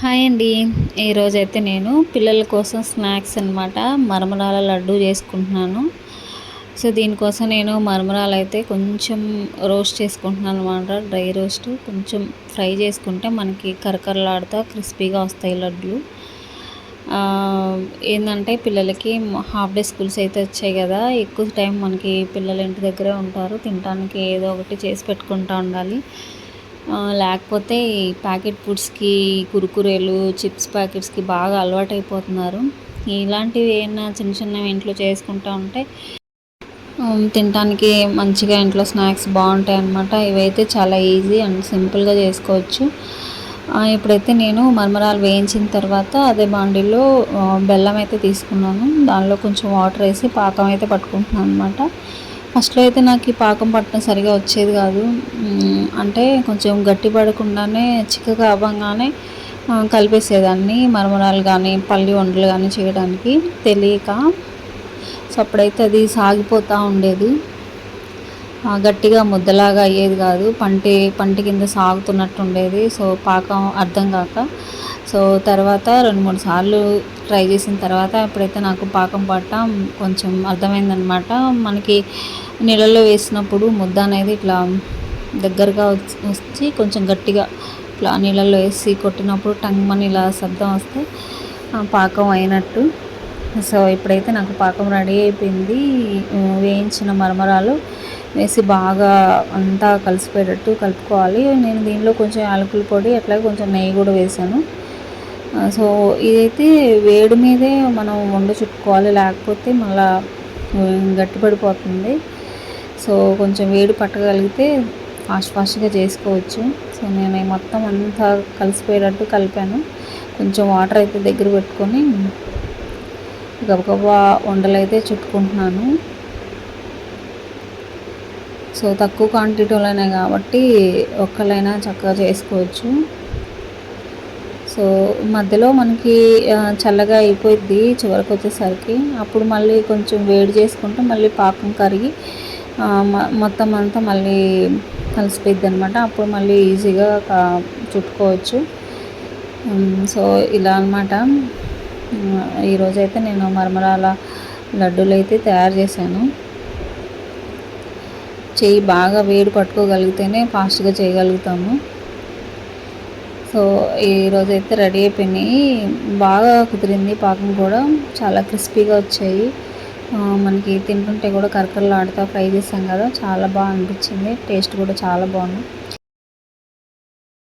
Hi అండి. ఈరోజైతే నేను పిల్లల కోసం స్నాక్స్ అనమాట మరమరాల లడ్డు చేసుకుంటున్నాను. సో దీనికోసం నేను మరమరాలు అయితే కొంచెం రోస్ట్ చేసుకుంటున్నాను అనమాట డ్రై రోస్ట్ కొంచెం ఫ్రై చేసుకుంటే మనకి కరకరలాడుతూ క్రిస్పీగా వస్తాయి లడ్లు. ఏంటంటే పిల్లలకి హాఫ్ డే స్కూల్స్ అయితే వచ్చాయి కదా ఎక్కువ టైం మనకి పిల్లలు ఇంటి దగ్గరే ఉంటారు తినడానికి ఏదో ఒకటి చేసి పెట్టుకుంటూ ఉండాలి. లేకపోతే ఈ ప్యాకెట్ ఫుడ్స్కి కురుకురేలు చిప్స్ ప్యాకెట్స్కి బాగా అలవాటు అయిపోతున్నారు ఇలాంటివి ఏమైనా చిన్న చిన్నవి ఇంట్లో చేసుకుంటూ ఉంటే తినడానికి మంచిగా ఇంట్లో స్నాక్స్ బాగుంటాయి అన్నమాట ఇవైతే చాలా ఈజీ అండ్ సింపుల్గా చేసుకోవచ్చు. ఇప్పుడైతే నేను మరమరాలు వేయించిన తర్వాత అదే బాండీలో బెల్లం అయితే తీసుకున్నాను. దానిలో కొంచెం వాటర్ వేసి పాకం అయితే పట్టుకుంటున్నాను అనమాట ఫస్ట్లో అయితే నాకు ఈ పాకం పట్టడం సరిగా వచ్చేది కాదు. అంటే కొంచెం గట్టి పడకుండానే చిక్కగా అవ్వగానే కలిపేసేదాన్ని. మరమరాలు కానీ పల్లి వంటలు కానీ చేయడానికి తెలియక సో అప్పుడైతే అది సాగిపోతూ ఉండేది. గట్టిగా ముద్దలాగా అయ్యేది కాదు. పంటి పంటి కింద సాగుతున్నట్టు ఉండేది సో పాకం అర్థం కాక. సో తర్వాత రెండు మూడు సార్లు ట్రై చేసిన తర్వాత ఎప్పుడైతే నాకు పాకం పట్టడం కొంచెం అర్థమైందనమాట. మనకి నీళ్ళల్లో వేసినప్పుడు ముద్ద అనేది ఇట్లా దగ్గరగా వచ్చి కొంచెం గట్టిగా ఇట్లా నీళ్ళల్లో వేసి కొట్టినప్పుడు టంగ్మని ఇలా శబ్దం వస్తే పాకం అయినట్టు. సో ఇప్పుడైతే నాకు పాకం రెడీ అయిపోయింది వేయించిన మరమరాలు వేసి బాగా అంతా కలిసిపోయేటట్టు కలుపుకోవాలి. నేను దీనిలో కొంచెం యాలకుల పొడి అట్లాగే కొంచెం నెయ్యి కూడా వేసాను. సో ఇదైతే వేడి మీదే మనం వండ చుట్టుకోవాలి. లేకపోతే మళ్ళా గట్టిపడిపోతుంది. సో కొంచెం వేడి పట్టగలిగితే ఫాస్ట్ ఫాస్ట్గా చేసుకోవచ్చు. సో నేను మొత్తం అంతా కలిసిపోయేటట్టు కలిపాను. కొంచెం వాటర్ అయితే దగ్గర పెట్టుకొని గబగబా వండలు అయితే చుట్టుకుంటున్నాను. సో తక్కువ క్వాంటిటీలోనే కాబట్టి ఒక్కలైనా చక్కగా చేసుకోవచ్చు. సో మధ్యలో మనకి చల్లగా అయిపోయింది చివరికి వచ్చేసరికి. అప్పుడు మళ్ళీ కొంచెం వేడి చేసుకుంటే మళ్ళీ పాకం కరిగి మొత్తం అంతా మళ్ళీ కలిసిపోయింది అనమాట అప్పుడు మళ్ళీ ఈజీగా చుట్టుకోవచ్చు. సో ఇలా అనమాట ఈరోజైతే నేను మరమరాల లడ్డూలు అయితే తయారు చేశాను. చేయి బాగా వేడి పట్టుకోగలిగితేనే ఫాస్ట్గా చేయగలుగుతాము. సో ఈరోజు అయితే రెడీ అయిపోయినాయి. బాగా కుదిరింది. పాకం కూడా చాలా క్రిస్పీగా వచ్చాయి. మనకి తింటుంటే కూడా కరకరలు ఆడుతూ ఫ్రై చేసాం కదా చాలా బాగా అనిపించింది. టేస్ట్ కూడా చాలా బాగుంది.